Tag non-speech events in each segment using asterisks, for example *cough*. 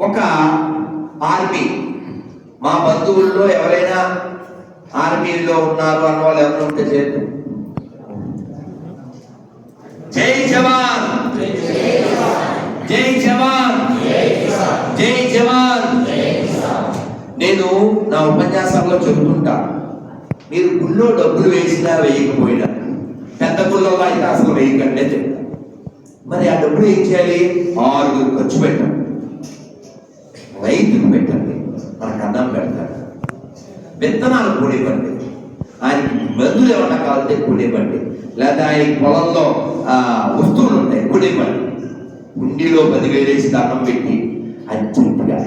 ఒక ఆర్మీ మా బంధువుల్లో ఎవరైనా ఆర్మీలో ఉన్నారు అన్న వాళ్ళు ఎవరు ఉంటే చేయండి జై జవాన్. జై జవాన్. జై జవాన్. నేను నా ఉపన్యాసంలో చెబుతుంటా. మీరు గుళ్ళో డబ్బులు వేసినా వేయకపోయినా పెద్ద గుళ్ళలో అయితే అసలు వేయకండి చెప్తా. మరి ఆ డబ్బులు ఏం చేయాలి? ఆరుగురు ఖర్చు పెట్టాం రైతుకు పెట్టండి. మనకు అన్నం పెడతాడు విత్తనాలు కూడివ్వండి ఆయనకి మందులు ఏమన్నా కావాలంటే కూడివ్వండి లేదా ఆయన పొలంలో వస్తువులు ఉంటాయి కూడివ్వండి ఉండిలో పదివేలేసి దానం పెట్టి అర్జెంటుగా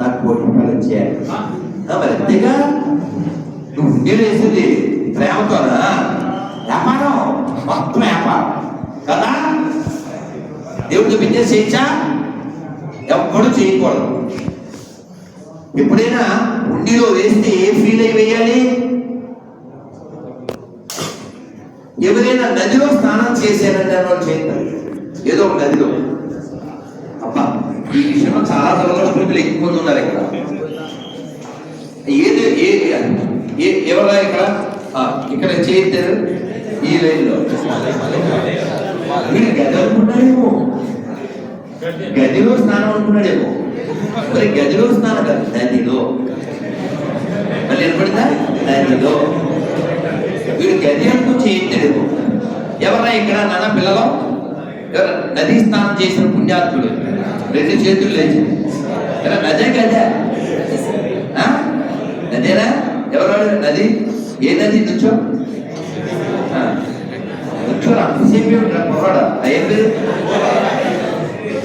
నాకు కోటి రూపాయలు చేయాలి మరి అంతేగా? నువ్వు ఉండిలో వేసింది ప్రేమతోనా? వ్యాపారం మొత్తం వ్యాపారం. కదా? దేవుడికి బిజినెస్ చేయించా? ఎప్పుడు చేయకూడదు. ఎప్పుడైనా ఉండిలో వేస్తే ఏ ఫీల్ అయి వేయాలి? ఎవరైనా నదిలో స్నానం చేశారంటే వాళ్ళు చేస్తారు ఏదో ఒక నదిలో. అబ్బా ఈ విషయంలో చాలా దురదృష్టలు ఎక్కువ మంది ఉన్నారు ఇక్కడ. ఏది ఏ ఏ ఎవరా ఇక్కడ? ఇక్కడ చేస్తారు ఈ లైన్లో. మీరు గది గదిలో స్నానం అనుకున్నాడేమో. మరి గదిలో స్నానం కాదు నదిలో మళ్ళీ వినపడిందా? నదిలో వీడు గది అనుకుని చేయించడేమో ఎవరన్నా ఇక్కడ నాన్న పిల్లలు? ఎవరు నది స్నానం చేసిన పుణ్యాత్ముడు? రెండు చేతులు లేచి. నదే గదే? నదేనా? ఎవరు నది? ఏ నది నుంచో? ఆ. నుంచోరా? అంతసేపు ఉంటారు పొరవాడ? ఏం పేరు నాన్న, ఏ- ఆ? ఏ నాన్న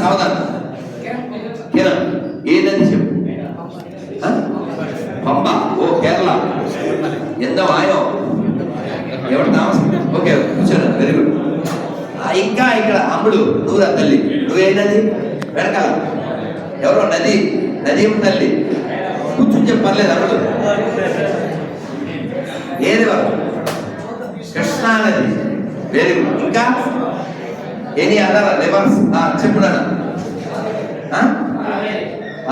సావధాన్ కిరణ్ ఏ నది చెప్పు ఆ? పంబ ఓ కేరళ ఎంత వాయో ఎవరు తామసం ఓకే కూర్చోండి వెరీ గుడ్ ఇంకా ఇక్కడ అమ్ముడు నువ్వురా తల్లి నువ్వే నది వెనకాల ఎవరో నది నది తల్లి కూర్చుని చెప్పర్లేదు అమ్ముడు ఏది వారు కృష్ణానది వెరీ గుడ్ ఇంకా ఎనీ అదర్ లెవర్స్ చెప్పుడు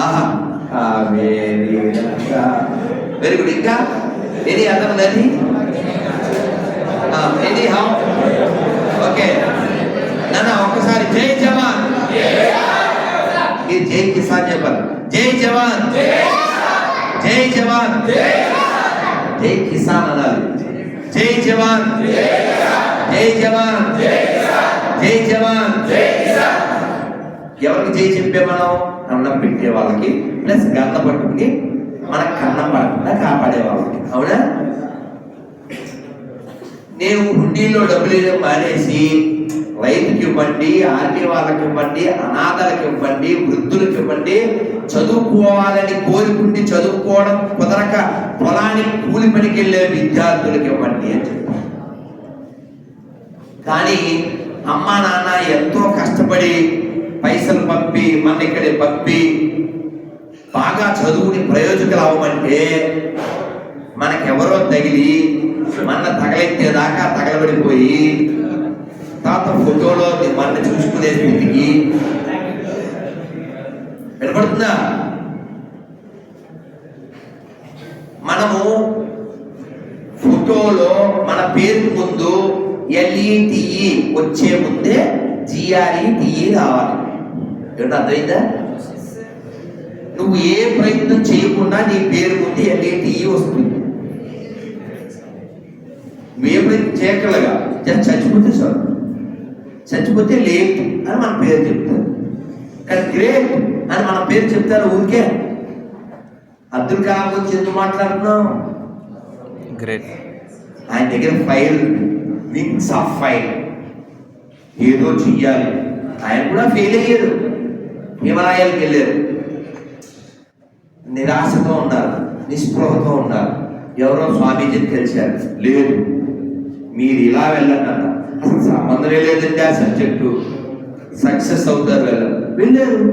ఆహా వెరీ గుడ్ ఇంకా ఎనీ అదర్ నది ఎనీ హౌ ఓకే నాన్న ఒక్కసారి జై జవాన్. ఇది జై కిసాన్ చెప్పాలి. జై జవాన్. జై జవాన్. జై కిసాన్ అనాలి. జై జవాన్. జై జవాన్. జై జవాన్. ఎవరికి జై చెప్పే మనం? అన్నం పెట్టే వాళ్ళకి ప్లస్ గంధ పట్టుకుని మన కన్నం పడకుండా కాపాడే వాళ్ళకి. అవునా? నేను హుండీలో డబ్బులు మానేసి రైతుకి ఇవ్వండి ఆర్మీ వాళ్ళకి ఇవ్వండి అనాథలకు ఇవ్వండి వృద్ధులకు ఇవ్వండి చదువుకోవాలని కోరుకుండి చదువుకోవడం కుదరక పొలానికి కూలి పనికి వెళ్ళే విద్యార్థులకు ఇవ్వండి అని చెప్పాను కానీ అమ్మ నాన్న ఎంతో కష్టపడి పైసలు పంపి మన ఇక్కడే పంపి బాగా చదువుని ప్రయోజకులు అవ్వమంటే మనకెవరో తగిలి మన తగలెత్తేదాకా తగలబడిపోయి తాత ఫోటోలో మన చూసుకునే స్థితికి వినపడుతుందా? మనము ఫోటోలో మన పేరు ముందు ఎల్ఈటిఈ వచ్చే ముందే జిఆర్ఈటిఈ రావాలి. ఏమిటి అర్థమైందా? నువ్వు ఏ ప్రయత్నం చేయకుండా నీ పేరు ముందు ఎల్ఈటిఈ వస్తుంది. నువ్వు ఏ ప్రయత్నం చేయగలగా జస్ట్ చచ్చిపోతే చాలు. చచ్చిపోతే లేట్ అని మన పేరు చెప్తారు. కానీ గ్రేట్ అని మన పేరు చెప్తారు ఊరికే. అబ్దుల్ కలాం గురించి ఎందుకు మాట్లాడుతున్నాం గ్రేట్ ఆయన దగ్గర ఫైర్ వింగ్స్ ఆఫ్ ఫైర్ ఏదో చెయ్యాలి. ఆయన కూడా ఫెయిల్ అయ్యారు హిమాలయాలకు వెళ్ళారు. నిరాశతో ఉన్నారు. నిస్పృహతో ఉన్నారు. ఎవరో స్వామీజీని తెలిసారు. లేదు. మీరు ఇలా వెళ్ళండి అన్న అసలు సంబంధమే లేదండి ఆ సబ్జెక్టు సక్సెస్ అవుతారు వెళ్ళారు వెళ్ళారు.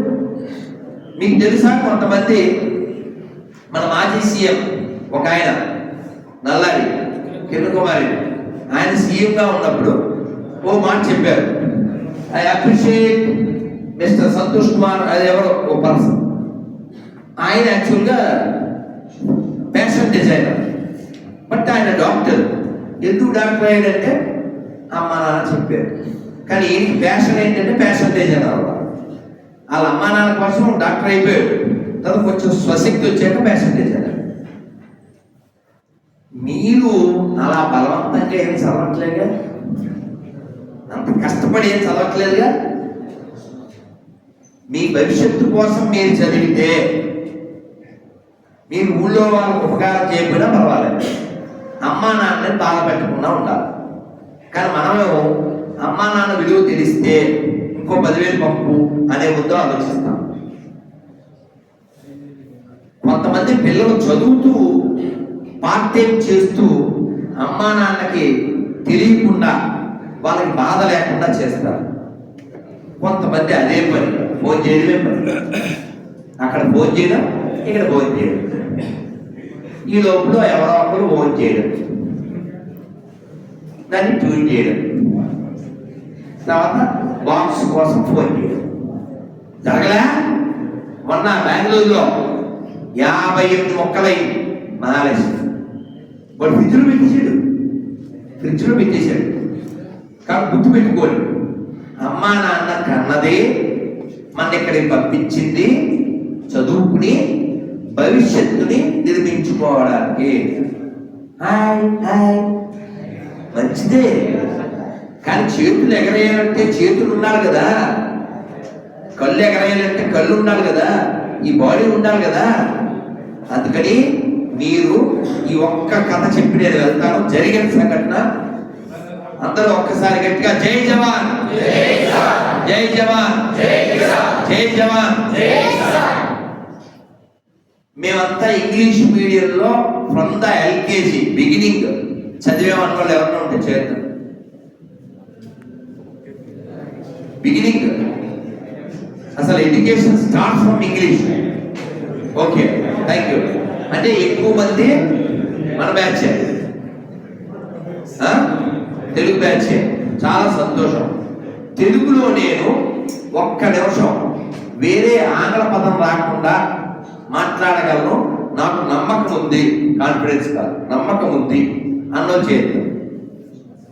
మీకు తెలుసా? కొంతమంది మన మాజీ సీఎం ఒక ఆయన నల్లారి కిరణ్ కుమారి ఆయన సీఎంగా ఉన్నప్పుడు ఓ మాట చెప్పారు. I appreciate mister Santosh Kumar అది ఎవరో ఓ పర్సన్. ఆయన యాక్చువల్గా ఫ్యాషన్ డిజైనర్. బట్ ఆయన డాక్టర్. ఎందుకు డాక్టర్ అయ్యాడంటే అమ్మ నాన్న చెప్పారు. కానీ ఏంటి ఫ్యాషన్ ఏంటంటే ఫ్యాషన్ డిజైనర్ అవ్వాలి. వాళ్ళ అమ్మా నాన్న కోసం డాక్టర్ అయిపోయాడు. తర్వాత కొంచెం స్వశక్తి వచ్చాక ఫ్యాషన్ డిజైనర్. మీరు అలా బలవంతంగా ఏం చదవట్లేదుగా? అంత కష్టపడి ఏం చదవట్లేదుగా? మీ భవిష్యత్తు కోసం మీరు చదివితే మీరు ఊళ్ళో వాళ్ళకి ఉపకారం చేయకపోయినా పర్వాలేదు. అమ్మా నాన్నని బాధ పెట్టకుండా ఉండాలి. కానీ మనము అమ్మా నాన్న విలువ తెలిస్తే ఇంకో పదివేలు పంపు అనే ముందు ఆలోచిస్తాం. కొంతమంది పిల్లలు చదువుతూ పార్టీ చేస్తూ అమ్మా నాన్నకి తెలియకుండా వాళ్ళకి బాధ లేకుండా చేస్తారు. కొంతమంది అదే పని ఫోన్ చేయడమే పని. అక్కడ ఫోన్ చేయడం ఇక్కడ ఫోన్ చేయడం. ఈ లోపల ఎవరో ఒకరు ఫోన్ చేయడం. దాన్ని ట్యూన్ చేయడం. తర్వాత బాక్స్ కోసం ఫోన్ చేయడం. జరగలే? మొన్న బెంగళూరులో యాభై ఎనిమిది మొక్కలై మహాలక్ష్మి. వాడు ఫ్రిడ్జ్లో పెట్టేశాడు. ఫ్రిడ్జ్లో పెట్టేశాడు. కాబట్టి గుర్తు పెట్టుకోండి అమ్మా నాన్న కన్నదే మన ఇక్కడికి పంపించింది? చదువుకుని భవిష్యత్తుని నిర్మించుకోవడానికి. Hi hi. మంచిదే. కానీ చేతులు ఎగరేయాలంటే చేతులు ఉండాలి కదా. కళ్ళు ఎగరేయాలంటే కళ్ళు ఉండాలి కదా. ఈ బాడీ ఉండాలి కదా. అందుకని మీరు ఈ ఒక్క కథ చెప్పి నేను వెళ్తాను. జరిగిన సంఘటన అందరూ ఒక్కసారి గట్టిగా జై జవాన్. జై జవాన్. జై జవాన్. మేమంతా ఇంగ్లీష్ మీడియంలో ఫ్రమ్ ద ఎల్కేజీ బిగినింగ్ చదివేమన్న వాళ్ళు ఎవరన్నా ఉంటే చేద్దాం బిగినింగ్ అసలు education start from English okay thank you అంటే ఎక్కువ మంది మన బ్యాచ్. తెలుగు బ్యాచ్. చాలా సంతోషం. తెలుగులో నేను ఒక్క నిమిషం వేరే ఆంగ్ల పదం రాకుండా మాట్లాడగలను. నాకు నమ్మకం ఉంది. కాన్ఫిడెన్స్ కాదు. నమ్మకం ఉంది అన్నో చేద్దాం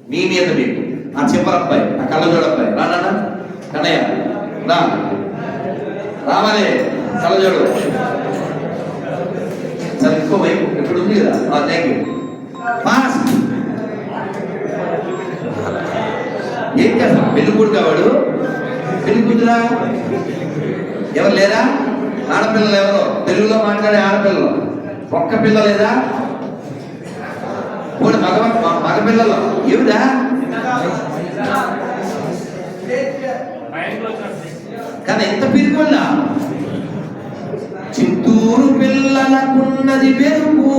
మీ మీద మీకు. ఆ చివరి అబ్బాయి ఆ కళ్ళజోడబ్బాయి రానా కన్నయ్య. రా. రావాలి. కళ్ళజోడు. వైపు ఇక్కడ ఉంది కదా? థ్యాంక్ యూ పాస్ ఏం చేస్తాం? పెళ్ళికూడు కావాడు పెళ్ళికూతురా? పెళ్ళి ఎవరు లేరా? ఆడపిల్లలు ఎవరు? తెలుగులో మాట్లాడే ఆడపిల్లలు. ఒక్క పిల్ల లేదా? మూడు మగ మగపిల్లలు. ఏమిదా? కానీ ఎంత పిరికొల్లా చిత్తూరు పిల్లలకున్నది పెరుగు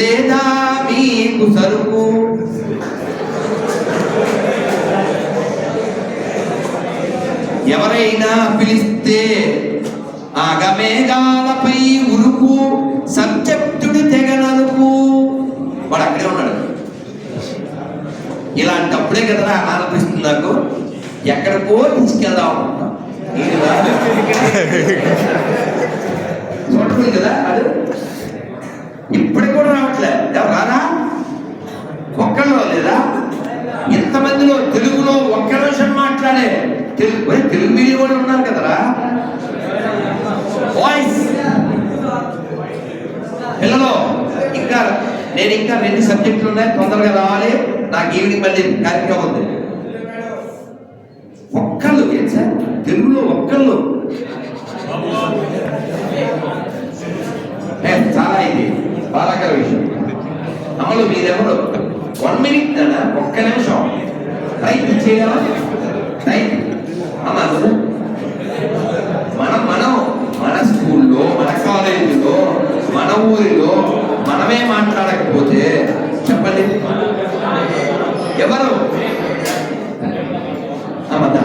లేదా మీకు సరుకు? ఎవరైనా పిలిస్తే ఆగమేఘాలపై ఉరుకు సబ్జెక్టుడు తెగ నలుపు వాడు అక్కడే ఉన్నాడు. ఇలాంటప్పుడే కదరా ఆలపిస్తుంది నాకు. ఎక్కడికో తీసుకెళ్దాం అనుకుంటాం ఈయన కదా అది? ఇప్పటికి కూడా రావట్లే. రానా? ఒక్కళ్ళో ఒక్కళ్ళు లేదా? ఇంతమందిలో తెలుగులో ఒక్క నిమిషం మాట్లాడే తెలుగు తెలుగు మీడియం కూడా ఉన్నారు కదరా? వాయిస్ పిల్లలు ఇంకా నేను ఇంకా రెండు సబ్జెక్టులు ఉన్నాయి తొందరగా రావాలి. నాకు ఈవినింగ్ మళ్ళీ కార్యక్రమం ఉంది. ఒక్కళ్ళు ఏం సార్? తెలుగులో ఒక్కళ్ళు ఏ, చాలా ఇది బాధాకర విషయం మీరు మీరెవరు వన్ మినిట్ అన్న ఒక్క నిమిషం టైప్ చేయగలమా టైప్ అమ్మా మనం మనం మన స్కూల్లో మన కాలేజీలో మన ఊరిలో మనమే మాట్లాడకపోతే చెప్పండి ఎవరు అమ్మదా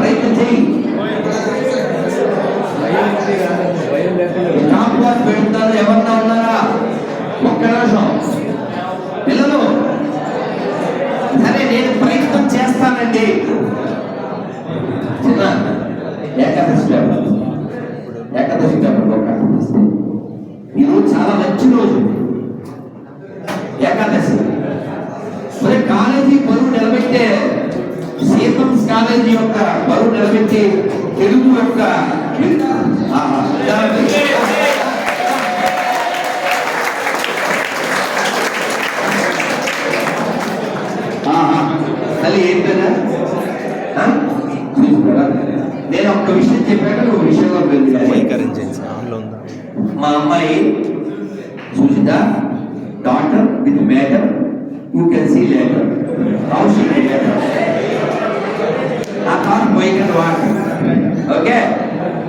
రైట్ చేయి టాప్ వాచ్ పెట్టుతారు ఎవరన్నా ఉన్నారా ఒక్క నిమిషం పిల్లలు సరే నేను ప్రయత్నం చేస్తానండి అయితే సీతమ్స్ కాలేజీ యొక్క బరువు నిలబెట్టి తెలుగు యొక్క ఆహా. ఆహా. మళ్ళీ ఏంటన్నా? నేను ఒక్క విషయం చెప్పాక నువ్వు విషయంలో మా అమ్మాయి Sujitha daughter with matter you can see later how she later ఆ car mike and water okay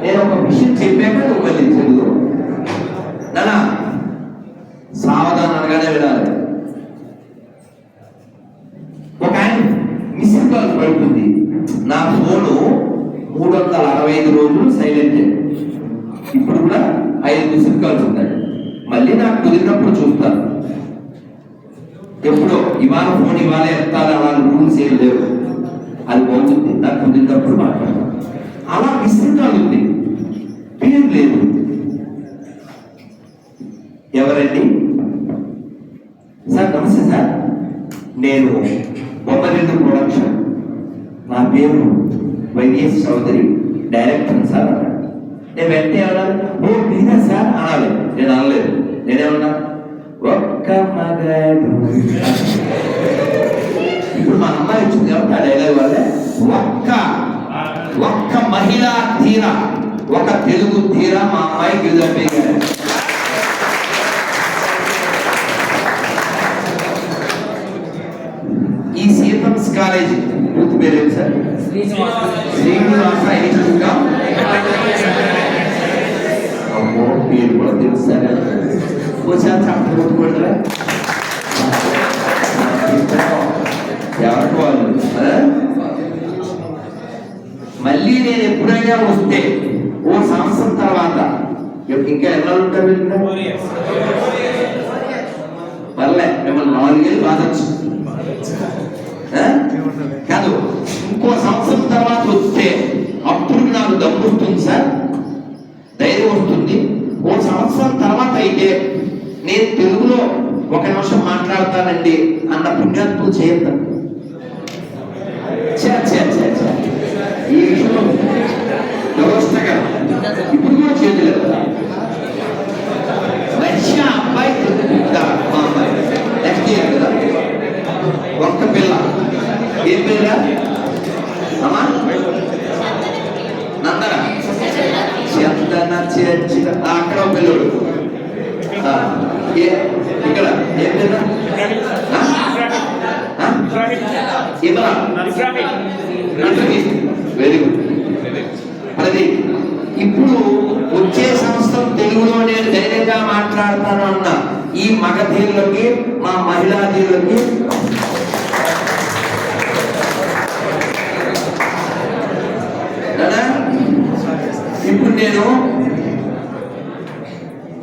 నేను ఒక విషయం చెప్పాక నువ్వు మళ్ళీ చదువు నానా సావధానం అనగానే వినాలి ఒక ఆయన మిస్డ్ కాల్ పడుతుంది నా ఫోను మూడు వందల అరవై ఐదు రోజులు సైలెంట్ ఇప్పుడు కూడా ఐదు మిస్డ్ కాల్స్ ఉన్నాయి. మళ్ళీ నాకు కుదిరినప్పుడు చూస్తాను ఎప్పుడో ఇవాళ ఫోన్ ఇవాళ ఎత్తాలి అలా రూల్స్ ఏం లేవు. అది పోతుంది. నాకు కుదిరినప్పుడు మాట్లాడతాను అలా మిస్డ్ కాల్ ఉంది. పేరు లేదు. ఎవరండి? సార్ నమస్తే సార్. నేను బొమ్మరెడ్డి ప్రొడక్షన్. నా పేరు వైఎస్ చౌదరి. డైరెక్ట్ సార్ అన్నాడు నేను వెంటనే అన్నాను ఓ మీరా సార్? అనాలి. నేను అనలేదు. నేనేమన్నా? ఒక్క మగాడు. ఇప్పుడు మా అమ్మాయి ఇచ్చింది కాబట్టి ఆ డైలాగ్ వల్లే ఒక్క ఒక్క మహిళా తీర ఒక తెలుగు తీర మా అమ్మాయి గిరిజంపే ఇంకా ఎలా ఉంటారు పర్లే మిమ్మల్ని నాలుగేళ్ళు బాధచ్చు కాదు ఇంకో సంవత్సరం తర్వాత వస్తే అప్పుడు నాకు డబ్బు వస్తుంది సార్. ధైర్యం వస్తుంది. ఓ సంవత్సరం తర్వాత అయితే నేను తెలుగులో ఒక నిమిషం మాట్లాడతానండి అన్న పుణ్యాత్మలు చేయొద్దు. ఈ విషయంలో వ్యవస్థగా ఇప్పుడు కూడా చేయలేదు. అబ్బాయి మా అమ్మాయి నెక్స్ట్ ఇయర్ కదా ఒక్క పిల్ల ఏం పిల్ల అమ్మా నందన చందన చర్చిన అక్కడ పిల్లడు ఏ ఇక్కడ ఏం? ఆ? ఇమరా వెరీ గుడ్ ప్రదీప్ మగధీరులకి మా మహిళాధీరులకి ఇప్పుడు నేను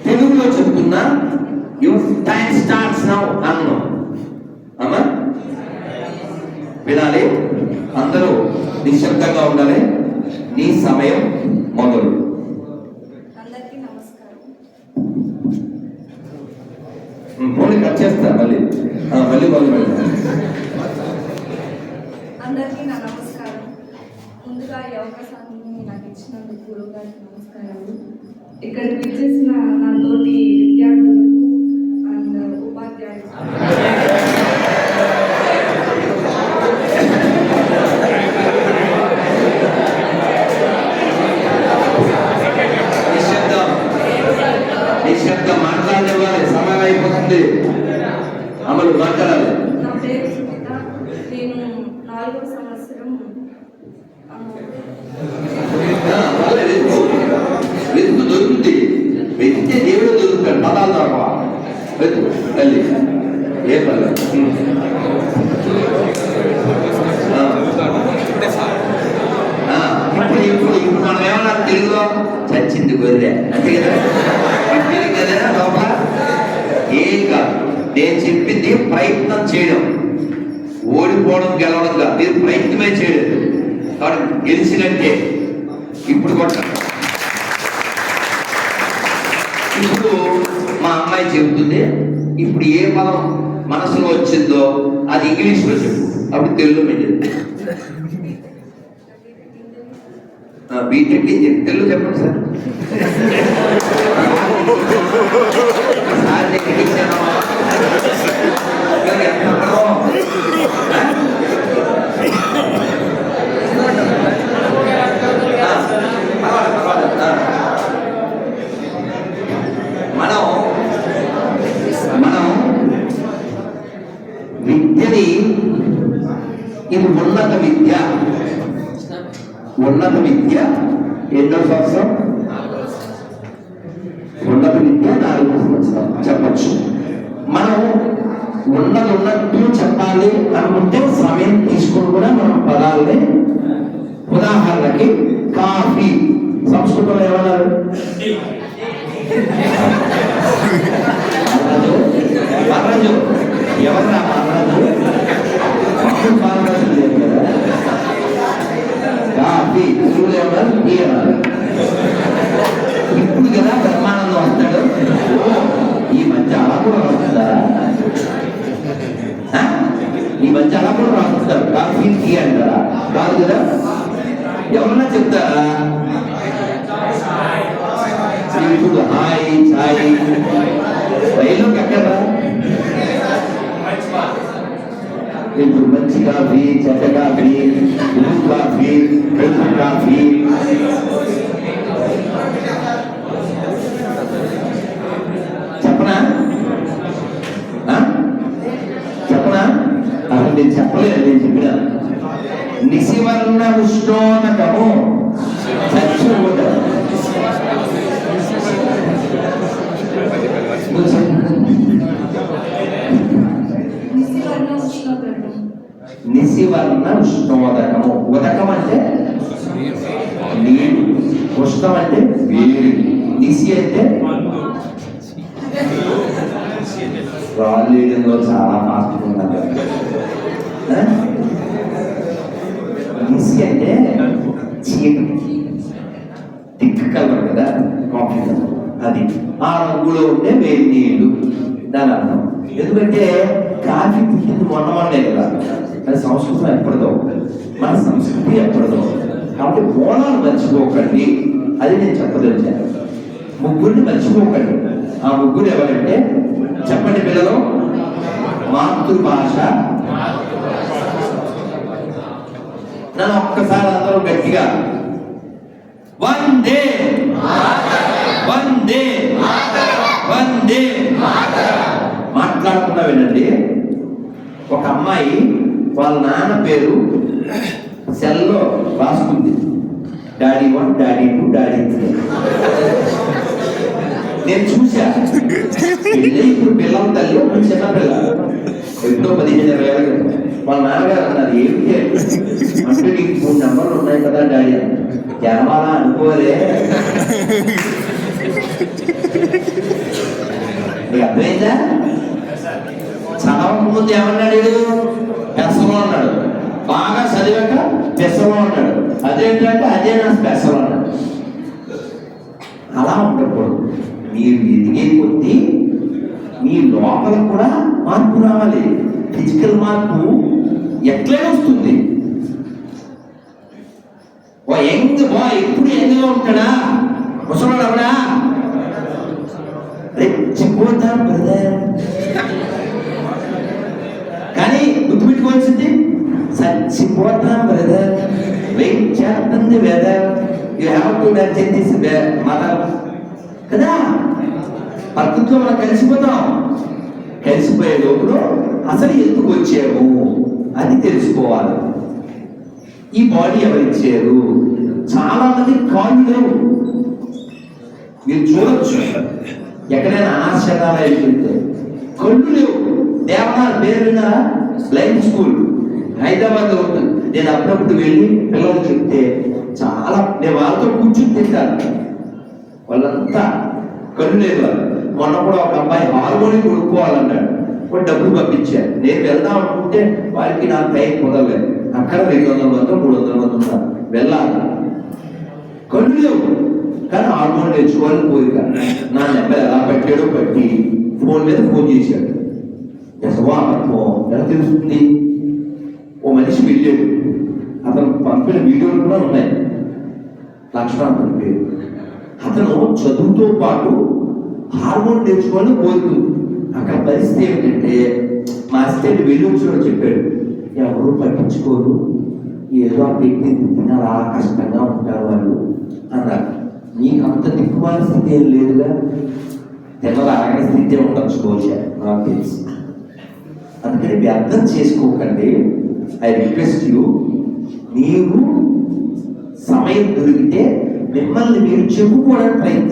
తెలుగులో చెప్తున్నా. యు టైం స్టార్ట్స్ నౌ అన్ను అమ్మా వినాలి. అందరూ నిశ్శబ్దంగా ఉండాలి. నీ సమయం మొదలు అందరికీ నమస్కారం ఫోన్ కట్ చేస్తా మళ్ళీ. మళ్ళీ మొదలు పెడతా. అందరికీ నా నమస్కారం. ముందుగా ఈ అవకాశాన్ని నాకు ఇచ్చినందుకు గురువు గారికి నమస్కారాలు. ఇక్కడ విచ్చేసిన నా తోటి విద్యార్థులకు అండ్ ఉపాధ్యాయులు నిశ్శబ్దం. నిశ్శబ్దం. మాట్లాడేవారి సమయం అయిపోతుంది అమలు మాట్లాడాలి నా పేరు సునీత నేను నాలుగో సంవత్సరం ఆ, ఆ, వాళ్ళే వెతుకు వెతుకు దొరుకుతుంది వెతికితే దేవుడు దొరుకుతాడు పదాలు దొరకవా వెతుకు తల్లి ఏ పర్లేదు ఉమ్. ఆ. ఆ, ఇప్పుడు ఇప్పుడు ఇప్పుడు మనం ఏమన్నా తెలుగులో చచ్చింది గొర్రె అంతే కదా ఇప్పుడు కదా లోపల ఏం కాదు నేను చెప్పింది ప్రయత్నం చేయడం ఓడిపోవడం గెలవడం కాదు మీరు ప్రయత్నమే చేయలేదు. కాబట్టి గెలిచినట్టే. ఇప్పుడు కొట్ట ఇప్పుడు మా అమ్మాయి చెబుతుంది ఇప్పుడు ఏ పదం మనసులో వచ్చిందో అది ఇంగ్లీష్లో చెప్పు. అప్పుడు తెలుగు మెయింటైన్ బీటెక్ తెలుగు చెప్పండి సార్. సార్ దగ్గరికి ఎంత అవ్వడం? ఆ, పర్వాలేదు, పర్వాలేదు. ఆ. మనం మనం విద్యని ఇది ఉన్నత విద్య. ఉన్నత విద్య. ఎన్నో సంవత్సరం ఉన్నత విద్య నాలుగో సంవత్సరం చెప్పచ్చు. మనం ఉన్నది ఉన్నట్టు చెప్పాలి అనుకుంటే సమయం తీసుకుని కూడా మనం పదాలని ఉదాహరణకి కాఫీ. సంస్కృతంలో ఏమన్నారు? ఎవరు మహారాజు అప్పుడు మహారాజు కదా కాఫీ తెలుగులో ఏమన్నారు టీ అన్నారు ఇప్పుడు కదా బ్రహ్మానందం వస్తాడు. ఈ మధ్య అలా కూడా రాస్తుందా? ఈ మధ్య అలా కూడా రాస్తుంటారు. కాఫీ టీ అంటారా? కాదు కదా? ఎవరన్నా చెప్తారా? ఇప్పుడు హాయ్ ఛాయ్. రైల్లోకి ఎక్కడ ఇప్పుడు మంచి కాఫీ చెడ్డ coffee blue coffee Telugu coffee చెప్పనా ఆ? చెప్పనా అసలు నేను చెప్పలేదు నేను చెప్పిన నిశివర్ణ ఉష్ణోనకము చచ్చుకుంటారు నువ్వు నిసి నిశివర్ణ ఉష్ణోదకము. ఉదకం అంటే? నీరు. ఉష్ణం అంటే వేడి నిసి అంటే? రాళ్ళలో చాలా ఫాస్ట్ ఉన్నారు నిసి అంటే చీకటి. థిక్ కలర్ కదా కాఫీ కలర్ అది. ఆ రంగులో ఉంటే వేడి నీళ్ళు. దాని అర్థం ఎందుకంటే కాఫీ పుట్టింది మొన్న మొన్నే కదా. అది సంస్కృతం ఎప్పటిదో మన సంస్కృతి ఎప్పటిదో కాబట్టి మూలాలు మర్చిపోకండి. అది నేను చెప్పదలిచాను ముగ్గురిని మర్చిపోకండి. ఆ ముగ్గురు ఎవరంటే? చెప్పండి పిల్లలు. మాతృభాష. నన్ను ఒక్కసారి అందరూ గట్టిగా. వందే. వందే. వందే. మాట్లాడుతున్నా వినండి. ఒక అమ్మాయి వాళ్ళ నాన్న పేరు సెల్లో రాసుకుంది. Daddy one daddy two daddy three. నేను చూసా ఇప్పుడు పిల్లల తల్లి ఒక చిన్న పిల్ల ఎప్పుడో పదిహేను ఇరవై ఏళ్ళ. వాళ్ళ నాన్నగారు అన్నారు ఏమిటి అంటే నీకు మూడు నెంబర్లు ఉన్నాయి కదా డాడీ. జనమాలా అనుకోలే? *laughs* నీకు అర్థమైందా? చదవక ముందు ఏమన్నాడు పెసలో అన్నాడు బాగా చదివాక పెసలో అన్నాడు అదేంటంటే అదే నా స్పెషల్ అన్నాడు. అలా ఉండకూడదు. మీరు ఎదిగే కొద్దీ మీ లోపల కూడా మార్పు రావాలి. ఫిజికల్ మార్పు ఎట్లనే వస్తుంది. ఓ యంగ్ బాయ్ ఎప్పుడు యంగ్గా ఉంటాడా? ముసలాడు అవడా రెచ్చిపోతా బ్రదర్. వచ్చింది చచ్చిపోతాం బ్రదర్ వెయిట్ చేస్తుంది weather you have to nurture this mother కదా? ప్రకృతిలో మనం కలిసిపోతాం. కలిసిపోయే లోపల అసలు ఎందుకు వచ్చాము అది తెలుసుకోవాలి. ఈ బాడీ ఎవరిచ్చారు చాలా మంది కాళ్ళు లేవు. మీరు చూడొచ్చు. ఎక్కడైనా అనాశనాలయం వెళ్తే కళ్ళు లేవు. దేవనాథ్ పేరు విన్నారా లైఫ్ స్కూల్ హైదరాబాద్లో ఉంటుంది. నేను అప్పుడప్పుడు వెళ్ళి పిల్లలు చెప్తే చాలా నేను వాళ్ళతో కూర్చుని తింటాను. వాళ్ళంతా కళ్ళు లేదు వాళ్ళు. మొన్న కూడా ఒక అబ్బాయి హార్మోని కొనుక్కోవాలన్నాడు. కూడా డబ్బులు పంపించారు. నేను వెళ్దాం అనుకుంటే వారికి నా టైం కుదరలేదు. అక్కడ రెండు వందల మంది మూడు వందల మంది ఉన్నారు. వెళ్ళాలి. కళ్ళు లేవు. కానీ హార్మోన్ నేర్చుకోవాలని కోరిక. నా నెంబర్ ఎలా పెట్టాడో పెట్టి ఫోన్ మీద ఫోన్ చేశాడు. ఎసవా అర్థం ఎలా తెలుస్తుంది ఓ మనిషి వెళ్ళాడు అతను పంపిన వీడియోలు కూడా ఉన్నాయి. లక్ష్మణ్ అతని పేరు అతను చదువుతో పాటు హార్మోన్ నేర్చుకోవాలని కోరుకుంది. అక్కడ పరిస్థితి ఏమిటంటే మా అసిస్టెంట్ వెళ్ళి వచ్చిన చెప్పాడు ఎవరు పట్టించుకోరు? ఏదో ఆ పెట్టి తిన్నారా? కష్టంగా ఉంటారు వాళ్ళు అన్నారు. నీకు అంత దిక్కుమాల స్థితి ఏం లేదుగా? తినాలి అరగని స్థితి ఉండొచ్చు బహుశా నాకు తెలుసు. అందుకని వ్యర్థం చేసుకోకండి. ఐ రిక్వెస్ట్ యూ నీవు సమయం దొరికితే మిమ్మల్ని మీరు చెప్పుకోవడానికి ప్రయత్నం